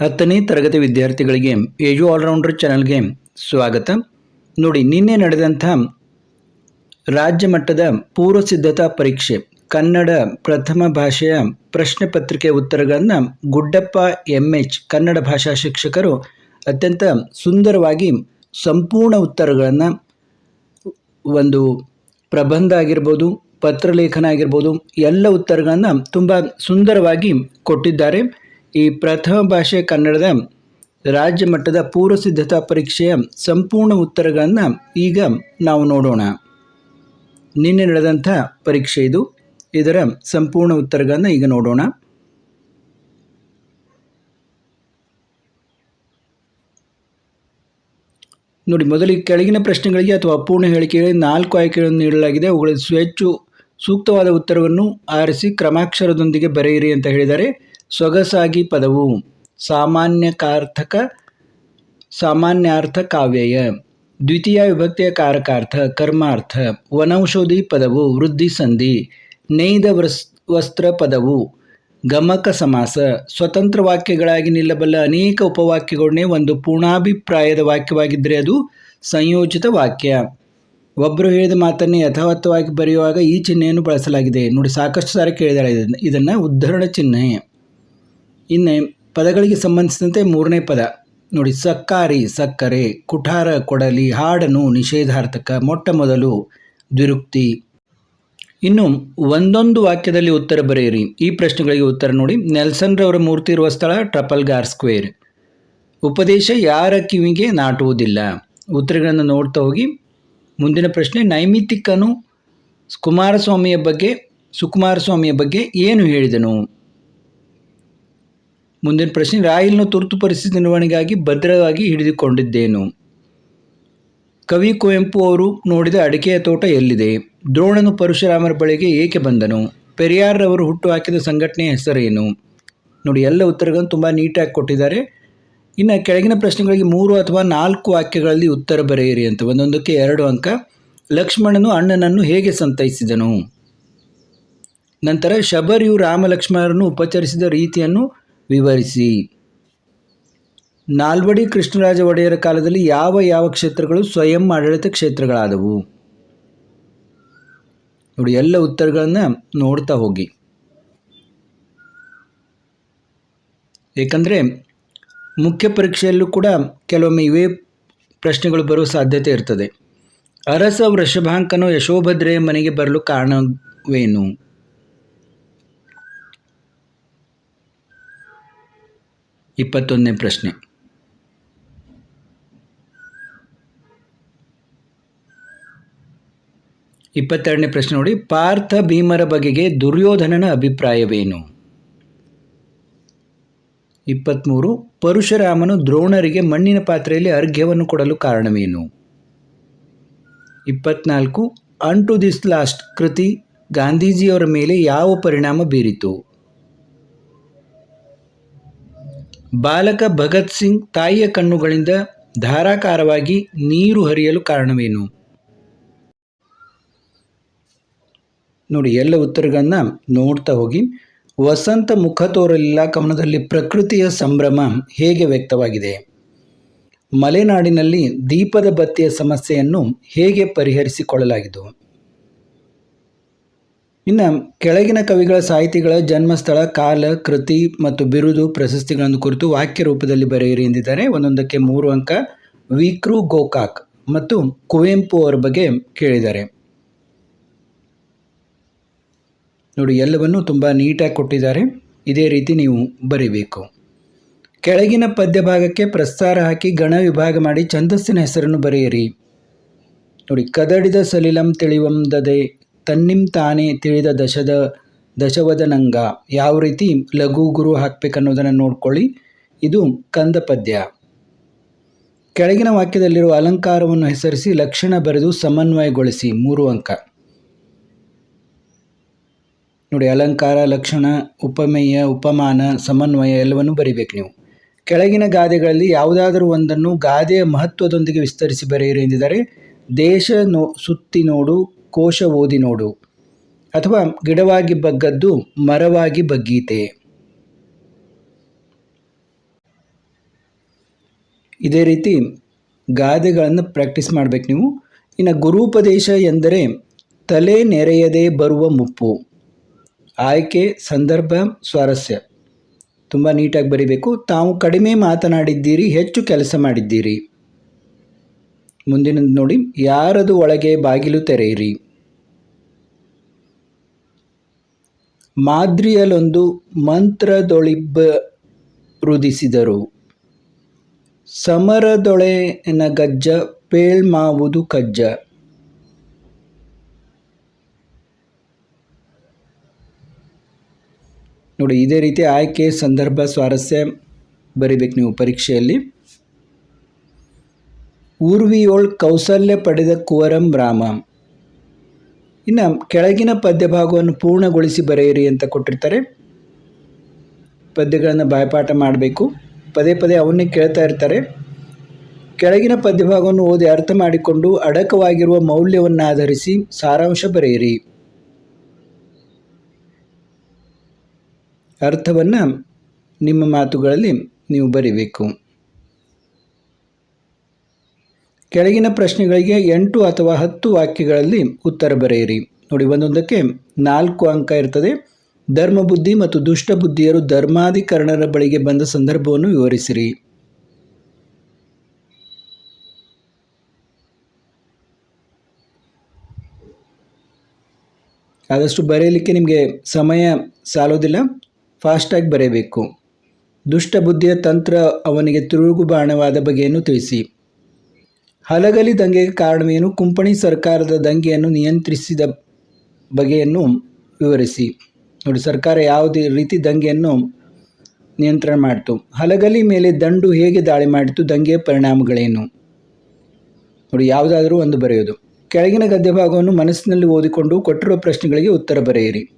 ಹತ್ತನೇ ತರಗತಿ ವಿದ್ಯಾರ್ಥಿಗಳಿಗೆ ಏಜು ಆಲ್ರೌಂಡರ್ ಚಾನಲ್ಗೆ ಸ್ವಾಗತ. ನೋಡಿ, ನಿನ್ನೆ ನಡೆದಂಥ ರಾಜ್ಯ ಮಟ್ಟದ ಪೂರ್ವ ಸಿದ್ಧತಾ ಪರೀಕ್ಷೆ, ಕನ್ನಡ ಪ್ರಥಮ ಭಾಷೆಯ ಪ್ರಶ್ನೆ ಪತ್ರಿಕೆ ಉತ್ತರಗಳನ್ನು ಗುಡ್ಡಪ್ಪ ಎಂ ಎಚ್ ಕನ್ನಡ ಭಾಷಾ ಶಿಕ್ಷಕರು ಅತ್ಯಂತ ಸುಂದರವಾಗಿ ಸಂಪೂರ್ಣ ಉತ್ತರಗಳನ್ನು ಒಂದು ಪ್ರಬಂಧ ಆಗಿರ್ಬೋದು, ಪತ್ರಲೇಖನ ಆಗಿರ್ಬೋದು, ಎಲ್ಲ ಉತ್ತರಗಳನ್ನು ತುಂಬ ಸುಂದರವಾಗಿ ಕೊಟ್ಟಿದ್ದಾರೆ. ಈ ಪ್ರಥಮ ಭಾಷೆ ಕನ್ನಡದ ರಾಜ್ಯ ಮಟ್ಟದ ಪೂರ್ವ ಸಿದ್ಧತಾ ಪರೀಕ್ಷೆಯ ಸಂಪೂರ್ಣ ಉತ್ತರಗಳನ್ನು ಈಗ ನಾವು ನೋಡೋಣ. ನಿನ್ನೆ ನಡೆದಂಥ ಪರೀಕ್ಷೆ ಇದು. ಇದರ ಸಂಪೂರ್ಣ ಉತ್ತರಗಳನ್ನು ಈಗ ನೋಡೋಣ. ನೋಡಿ, ಮೊದಲಿಗೆ ಕೆಳಗಿನ ಪ್ರಶ್ನೆಗಳಿಗೆ ಅಥವಾ ಅಪೂರ್ಣ ಹೇಳಿಕೆಗಳಿಗೆ ನಾಲ್ಕು ಆಯ್ಕೆಗಳನ್ನು ನೀಡಲಾಗಿದೆ. ಅವುಗಳಲ್ಲಿ ಹೆಚ್ಚು ಸೂಕ್ತವಾದ ಉತ್ತರವನ್ನು ಆರಿಸಿ ಕ್ರಮಾಕ್ಷರದೊಂದಿಗೆ ಬರೆಯಿರಿ ಅಂತ ಹೇಳಿದ್ದಾರೆ. ಸೊಗಸಾಗಿ ಪದವು ಸಾಮಾನ್ಯಕಾರ್ಥಕ, ಸಾಮಾನ್ಯಾರ್ಥ ಕಾವ್ಯಯ. ದ್ವಿತೀಯ ವಿಭಕ್ತಿಯ ಕಾರಕಾರ್ಥ, ಕರ್ಮಾರ್ಥ. ವನೌಷಧಿ ಪದವು ವೃದ್ಧಿ ಸಂಧಿ. ವಸ್ ವಸ್ತ್ರ ಪದವು ಗಮಕ ಸಮಾಸ. ಸ್ವತಂತ್ರ ವಾಕ್ಯಗಳಾಗಿ ನಿಲ್ಲಬಲ್ಲ ಅನೇಕ ಉಪವಾಕ್ಯಗಳನ್ನೇ ಒಂದು ಪೂರ್ಣಾಭಿಪ್ರಾಯದ ವಾಕ್ಯವಾಗಿದ್ದರೆ ಅದು ಸಂಯೋಜಿತ ವಾಕ್ಯ. ಒಬ್ಬರು ಹೇಳಿದ ಮಾತನ್ನೇ ಯಥಾವತ್ತವಾಗಿ ಬರೆಯುವಾಗ ಈ ಚಿಹ್ನೆಯನ್ನು ಬಳಸಲಾಗಿದೆ. ನೋಡಿ ಸಾಕಷ್ಟು ಸಾರಿ ಕೇಳಿದಾಳೆ ಇದನ್ನು ಉದ್ಧರಣ ಚಿಹ್ನೆ. ಇನ್ನು ಪದಗಳಿಗೆ ಸಂಬಂಧಿಸಿದಂತೆ ಮೂರನೇ ಪದ. ನೋಡಿ, ಸಕ್ಕಾರಿ, ಸಕ್ಕರೆ, ಕುಠಾರ, ಕೊಡಲಿ ಹಾಡನು ನಿಷೇಧಾರ್ಥಕ, ಮೊಟ್ಟ ಮೊದಲು ದ್ವಿರುಕ್ತಿ. ಇನ್ನು ಒಂದೊಂದು ವಾಕ್ಯದಲ್ಲಿ ಉತ್ತರ ಬರೆಯಿರಿ. ಈ ಪ್ರಶ್ನೆಗಳಿಗೆ ಉತ್ತರ ನೋಡಿ. ನೆಲ್ಸನ್ ರವರ ಮೂರ್ತಿ ಇರುವ ಸ್ಥಳ ಟ್ರಪಲ್ ಗಾರ್ ಸ್ಕ್ವೇರ್. ಉಪದೇಶ, ಯಾರ ಕಿವಿಗೆ ನಾಟುವುದಿಲ್ಲ. ಉತ್ತರಗಳನ್ನು ನೋಡ್ತಾ ಹೋಗಿ. ಮುಂದಿನ ಪ್ರಶ್ನೆ, ನೈಮಿತ್ತಿಕನು ಕುಮಾರಸ್ವಾಮಿಯ ಬಗ್ಗೆ, ಸುಕುಮಾರಸ್ವಾಮಿಯ ಬಗ್ಗೆ ಏನು ಹೇಳಿದನು? ಮುಂದಿನ ಪ್ರಶ್ನೆ, ರಾಯಲ್ನ ತುರ್ತು ಪರಿಸ್ಥಿತಿ ನಿರ್ವಹಣೆಗಾಗಿ ಭದ್ರವಾಗಿ ಹಿಡಿದುಕೊಂಡಿದ್ದೇನು? ಕವಿ ಕುವೆಂಪು ಅವರು ನೋಡಿದ ಅಡಿಕೆಯ ತೋಟ ಎಲ್ಲಿದೆ? ದ್ರೋಣನು ಪರಶುರಾಮರ ಬಳಿಗೆ ಏಕೆ ಬಂದನು? ಪೆರಿಯಾರ್ರವರು ಹುಟ್ಟು ಹಾಕಿದ ಸಂಘಟನೆಯ ಹೆಸರೇನು? ನೋಡಿ, ಎಲ್ಲ ಉತ್ತರಗಳನ್ನು ತುಂಬ ನೀಟಾಗಿ ಕೊಟ್ಟಿದ್ದಾರೆ. ಇನ್ನು ಕೆಳಗಿನ ಪ್ರಶ್ನೆಗಳಿಗೆ ಮೂರು ಅಥವಾ ನಾಲ್ಕು ವಾಕ್ಯಗಳಲ್ಲಿ ಉತ್ತರ ಬರೆಯಿರಿ ಅಂತ. ಒಂದೊಂದಕ್ಕೆ ಎರಡು ಅಂಕ. ಲಕ್ಷ್ಮಣನು ಅಣ್ಣನನ್ನು ಹೇಗೆ ಸಂತೈಸಿದನು? ನಂತರ ಶಬರಿಯು ರಾಮ ಲಕ್ಷ್ಮಣರನ್ನು ಉಪಚರಿಸಿದ ರೀತಿಯನ್ನು ವಿವರಿಸಿ. ನಾಲ್ವಡಿ ಕೃಷ್ಣರಾಜ ಒಡೆಯರ ಕಾಲದಲ್ಲಿ ಯಾವ ಯಾವ ಕ್ಷೇತ್ರಗಳು ಸ್ವಯಂ ಆಡಳಿತ ಕ್ಷೇತ್ರಗಳಾದವು? ನೋಡಿ, ಎಲ್ಲ ಉತ್ತರಗಳನ್ನು ನೋಡ್ತಾ ಹೋಗಿ. ಏಕೆಂದರೆ ಮುಖ್ಯ ಪರೀಕ್ಷೆಯಲ್ಲೂ ಕೂಡ ಕೆಲವೊಮ್ಮೆ ಇವೇ ಪ್ರಶ್ನೆಗಳು ಬರುವ ಸಾಧ್ಯತೆ ಇರ್ತದೆ. ಅರಸ ವೃಷಭಾಂಕನು ಯಶೋಭದ್ರೆಯ ಮನೆಗೆ ಬರಲು ಕಾರಣವೇನು? ಇಪ್ಪತ್ತೊಂದನೇ ಪ್ರಶ್ನೆ. ಇಪ್ಪತ್ತೆರಡನೇ ಪ್ರಶ್ನೆ ನೋಡಿ, ಪಾರ್ಥ ಭೀಮರ ಬಗೆಗೆ ದುರ್ಯೋಧನನ ಅಭಿಪ್ರಾಯವೇನು? ಇಪ್ಪತ್ತ್ಮೂರು ಪರಶುರಾಮನು ದ್ರೋಣರಿಗೆ ಮಣ್ಣಿನ ಪಾತ್ರೆಯಲ್ಲಿ ಅರ್ಘ್ಯವನ್ನು ಕೊಡಲು ಕಾರಣವೇನು? ಇಪ್ಪತ್ನಾಲ್ಕು ಅಂಟು ದಿಸ್ ಲಾಸ್ಟ್ ಕೃತಿ, ಗಾಂಧೀಜಿಯವರ ಮೇಲೆ ಯಾವ ಪರಿಣಾಮ ಬೀರಿತು? ಬಾಲಕ ಭಗತ್ ಸಿಂಗ್ ತಾಯಿಯ ಕಣ್ಣುಗಳಿಂದ ಧಾರಾಕಾರವಾಗಿ ನೀರು ಹರಿಯಲು ಕಾರಣವೇನು? ನೋಡಿ, ಎಲ್ಲ ಉತ್ತರಗಳನ್ನು ನೋಡ್ತಾ ಹೋಗಿ. ವಸಂತ ಮುಖ ತೋರಲಿಲ್ಲ, ಕವನದಲ್ಲಿ ಪ್ರಕೃತಿಯ ಸಂಭ್ರಮ ಹೇಗೆ ವ್ಯಕ್ತವಾಗಿದೆ? ಮಲೆನಾಡಿನಲ್ಲಿ ದೀಪದ ಬತ್ತಿಯ ಸಮಸ್ಯೆಯನ್ನು ಹೇಗೆ ಪರಿಹರಿಸಿಕೊಳ್ಳಲಾಗಿದ್ದು? ಇನ್ನು ಕೆಳಗಿನ ಕವಿಗಳ ಸಾಹಿತಿಗಳ ಜನ್ಮಸ್ಥಳ, ಕಾಲ, ಕೃತಿ ಮತ್ತು ಬಿರುದು ಪ್ರಶಸ್ತಿಗಳನ್ನು ಕುರಿತು ವಾಕ್ಯ ರೂಪದಲ್ಲಿ ಬರೆಯಿರಿ ಎಂದಿದ್ದಾರೆ. ಒಂದೊಂದಕ್ಕೆ ಮೂರು ಅಂಕ. ವಿಕ್ರು ಗೋಕಾಕ್ ಮತ್ತು ಕುವೆಂಪು ಅವರ ಬಗ್ಗೆ ಕೇಳಿದ್ದಾರೆ ನೋಡಿ, ಎಲ್ಲವನ್ನು ತುಂಬ ನೀಟಾಗಿ ಕೊಟ್ಟಿದ್ದಾರೆ. ಇದೇ ರೀತಿ ನೀವು ಬರೀಬೇಕು. ಕೆಳಗಿನ ಪದ್ಯ ಭಾಗಕ್ಕೆ ಪ್ರಸ್ತಾರ ಹಾಕಿ ಗಣ ವಿಭಾಗ ಮಾಡಿ ಛಂದಸ್ಸಿನ ಹೆಸರನ್ನು ಬರೆಯಿರಿ. ನೋಡಿ, ಕದಡಿದ ಸಲಿಲಂ ತಿಳಿವಂದದೆ ತನ್ನಿಂ ತಾನೇ ತಿಳಿದ ದಶದ, ದಶವದನಂಗ. ಯಾವ ರೀತಿ ಲಘು ಗುರು ಹಾಕಬೇಕನ್ನೋದನ್ನು ನೋಡ್ಕೊಳ್ಳಿ. ಇದು ಕಂದ ಪದ್ಯ ಕೆಳಗಿನ ವಾಕ್ಯದಲ್ಲಿರುವ ಅಲಂಕಾರವನ್ನು ಹೆಸರಿಸಿ ಲಕ್ಷಣ ಬರೆದು ಸಮನ್ವಯಗೊಳಿಸಿ. ಮೂರು ಅಂಕ. ನೋಡಿ, ಅಲಂಕಾರ, ಲಕ್ಷಣ, ಉಪಮೇಯ, ಉಪಮಾನ, ಸಮನ್ವಯ ಎಲ್ಲವನ್ನು ಬರಿಬೇಕು ನೀವು. ಕೆಳಗಿನ ಗಾದೆಗಳಲ್ಲಿ ಯಾವುದಾದರೂ ಒಂದನ್ನು ಗಾದೆಯ ಮಹತ್ವದೊಂದಿಗೆ ವಿಸ್ತರಿಸಿ ಬರೆಯಿರಿ ಎಂದಿದ್ದಾರೆ, ದೇಶ ನೋ, ಸುತ್ತಿ ನೋಡು ಕೋಶ ಓದಿ ನೋಡು. ಅಥವಾ ಗಿಡವಾಗಿ ಬಗ್ಗದ್ದು ಮರವಾಗಿ ಬಗ್ಗೀತೆ. ಇದೇ ರೀತಿ ಗಾದೆಗಳನ್ನು ಪ್ರಾಕ್ಟೀಸ್ ಮಾಡಬೇಕು ನೀವು. ಇನ್ನು ಗುರುಪದೇಶ ಎಂದರೆ ತಲೆ ನೆರೆಯದೆ ಬರುವ ಮುಪ್ಪು. ಆಯ್ಕೆ, ಸಂದರ್ಭ, ಸ್ವಾರಸ್ಯ. ತುಂಬ ನೀಟಾಗಿ ಬರಿಬೇಕು. ತಾವು ಕಡಿಮೆ ಮಾತನಾಡಿದ್ದೀರಿ, ಹೆಚ್ಚು ಕೆಲಸ ಮಾಡಿದ್ದೀರಿ. ಮುಂದಿನದು ನೋಡಿ, ಯಾರದು ಒಳಗೆ ಬಾಗಿಲು ತೆರೆಯಿರಿ? ಮಾದ್ರಿಯಲೊಂದು ಮಂತ್ರದೊಳಿಬ್ಬ ರುದಿಸಿದರು ಸಮರದೊಳೆನ ಗಜ್ಜ ಪೇಳ್ಮಾವುದು ಕಜ್ಜ. ನೋಡಿ, ಇದೇ ರೀತಿ ಆಯ್ಕೆ, ಸಂದರ್ಭ, ಸ್ವಾರಸ್ಯ ಬರಿಬೇಕು ನೀವು ಪರೀಕ್ಷೆಯಲ್ಲಿ. ಊರ್ವಿಯೋಳ್ ಕೌಸಲ್ಯ ಪಡೆದ ಕುವರಂ ರಾಮ. ಇನ್ನು ಕೆಳಗಿನ ಪದ್ಯ ಭಾಗವನ್ನು ಪೂರ್ಣಗೊಳಿಸಿ ಬರೆಯಿರಿ ಅಂತ ಕೊಟ್ಟಿರ್ತಾರೆ. ಪದ್ಯಗಳನ್ನು ಬಾಯಪಾಠ ಮಾಡಬೇಕು. ಪದೇ ಪದೇ ಅವನ್ನೇ ಕೇಳ್ತಾ ಇರ್ತಾರೆ. ಕೆಳಗಿನ ಪದ್ಯಭಾಗವನ್ನು ಓದಿ ಅರ್ಥ ಮಾಡಿಕೊಂಡು ಅಡಕವಾಗಿರುವ ಮೌಲ್ಯವನ್ನು ಆಧರಿಸಿ ಸಾರಾಂಶ ಬರೆಯಿರಿ. ಅರ್ಥವನ್ನು ನಿಮ್ಮ ಮಾತುಗಳಲ್ಲಿ ನೀವು ಬರಿಬೇಕು. ಕೆಳಗಿನ ಪ್ರಶ್ನೆಗಳಿಗೆ ಎಂಟು ಅಥವಾ ಹತ್ತು ವಾಕ್ಯಗಳಲ್ಲಿ ಉತ್ತರ ಬರೆಯಿರಿ. ನೋಡಿ, ಒಂದೊಂದಕ್ಕೆ ನಾಲ್ಕು ಅಂಕ ಇರ್ತದೆ. ಧರ್ಮ ಬುದ್ಧಿ ಮತ್ತು ದುಷ್ಟ ಬುದ್ಧಿಯರು ಧರ್ಮಾಧಿಕರಣರ ಬಳಿಗೆ ಬಂದ ಸಂದರ್ಭವನ್ನು ವಿವರಿಸಿರಿ. ಆದಷ್ಟು ಬರೆಯಲಿಕ್ಕೆ ನಿಮಗೆ ಸಮಯ ಸಾಲೋದಿಲ್ಲ. ಫಾಸ್ಟಾಗಿ ಬರೆಯಬೇಕು. ದುಷ್ಟ ಬುದ್ಧಿಯ ತಂತ್ರ ಅವನಿಗೆ ತಿರುಗು ಬಾಣವಾದ ಬಗೆಯನ್ನು ತಿಳಿಸಿ. ಹಲಗಲಿ ದಂಗೆಗೆ ಕಾರಣವೇನು? ಕುಂಪಣಿ ಸರ್ಕಾರದ ದಂಗೆಯನ್ನು ನಿಯಂತ್ರಿಸಿದ ಬಗೆಯನ್ನು ವಿವರಿಸಿ. ನೋಡಿ, ಸರ್ಕಾರ ಯಾವುದೇ ರೀತಿ ದಂಗೆಯನ್ನು ನಿಯಂತ್ರಣ ಮಾಡಿತು. ಹಲಗಲಿ ಮೇಲೆ ದಂಡು ಹೇಗೆ ದಾಳಿ ಮಾಡಿತು, ದಂಗೆಯ ಪರಿಣಾಮಗಳೇನು? ನೋಡಿ, ಯಾವುದಾದರೂ ಒಂದು ಬರೆಯೋದು. ಕೆಳಗಿನ ಗದ್ಯ ಭಾಗವನ್ನು ಮನಸ್ಸಿನಲ್ಲಿ ಓದಿಕೊಂಡು ಕೊಟ್ಟಿರುವ ಪ್ರಶ್ನೆಗಳಿಗೆ ಉತ್ತರ ಬರೆಯಿರಿ.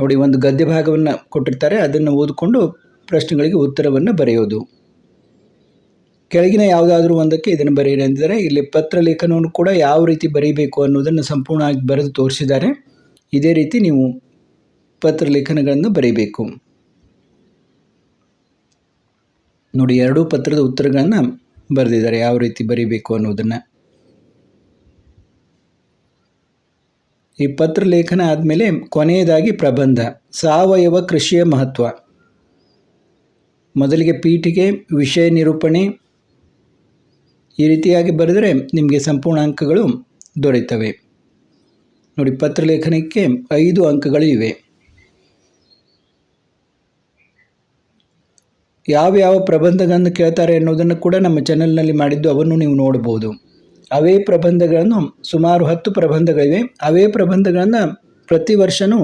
ನೋಡಿ, ಒಂದು ಗದ್ಯ ಭಾಗವನ್ನು ಕೊಟ್ಟಿರ್ತಾರೆ, ಅದನ್ನು ಓದಿಕೊಂಡು ಪ್ರಶ್ನೆಗಳಿಗೆ ಉತ್ತರವನ್ನು ಬರೆಯೋದು. ಕೆಳಗಿನ ಯಾವುದಾದ್ರೂ ಒಂದಕ್ಕೆ ಇದನ್ನು ಬರೆಯಿರಿ ಅಂದಿದ್ದಾರೆ ಇಲ್ಲಿ ಪತ್ರ ಲೇಖನವನ್ನು ಕೂಡ ಯಾವ ರೀತಿ ಬರೀಬೇಕು ಅನ್ನೋದನ್ನು ಸಂಪೂರ್ಣವಾಗಿ ಬರೆದು ತೋರಿಸಿದ್ದಾರೆ. ಇದೇ ರೀತಿ ನೀವು ಪತ್ರ ಲೇಖನಗಳನ್ನು ಬರೀಬೇಕು. ನೋಡಿ, ಎರಡೂ ಪತ್ರದ ಉತ್ತರಗಳನ್ನು ಬರೆದಿದ್ದಾರೆ. ಯಾವ ರೀತಿ ಬರೀಬೇಕು ಅನ್ನೋದನ್ನು. ಈ ಪತ್ರ ಲೇಖನ ಆದಮೇಲೆ ಕೊನೆಯದಾಗಿ ಪ್ರಬಂಧ, ಸಾವಯವ ಕೃಷಿಯ ಮಹತ್ವ. ಮೊದಲಿಗೆ ಪೀಠಿಗೆ ವಿಷಯ ನಿರೂಪಣೆ ಈ ರೀತಿಯಾಗಿ ಬರೆದರೆ ನಿಮಗೆ ಸಂಪೂರ್ಣ ಅಂಕಗಳು ದೊರೆಯುತ್ತವೆ. ನೋಡಿ ಪತ್ರಲೇಖನಕ್ಕೆ ಐದು ಅಂಕಗಳು ಇವೆ ಯಾವ ಯಾವ ಪ್ರಬಂಧಗಳನ್ನು ಕೇಳ್ತಾರೆ ಅನ್ನೋದನ್ನು ಕೂಡ ನಮ್ಮ ಚಾನೆಲ್ನಲ್ಲಿ ಮಾಡಿದ್ದು ಅವನ್ನು ನೀವು ನೋಡ್ಬೋದು ಅವೇ ಪ್ರಬಂಧಗಳನ್ನು, ಸುಮಾರು ಹತ್ತು ಪ್ರಬಂಧಗಳಿವೆ. ಅವೇ ಪ್ರಬಂಧಗಳನ್ನು ಪ್ರತಿ ವರ್ಷವೂ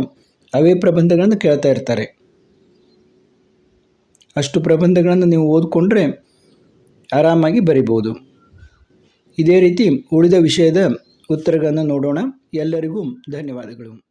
ಅವೇ ಪ್ರಬಂಧಗಳನ್ನು ಕೇಳ್ತಾ ಇರ್ತಾರೆ. ಅಷ್ಟು ಪ್ರಬಂಧಗಳನ್ನು ನೀವು ಓದಿಕೊಂಡ್ರೆ ಆರಾಮಾಗಿ ಬರಿಬೋದು ಇದೇ ರೀತಿ ಉಳಿದ ವಿಷಯದ ಉತ್ತರಗಳನ್ನು ನೋಡೋಣ. ಎಲ್ಲರಿಗೂ ಧನ್ಯವಾದಗಳು.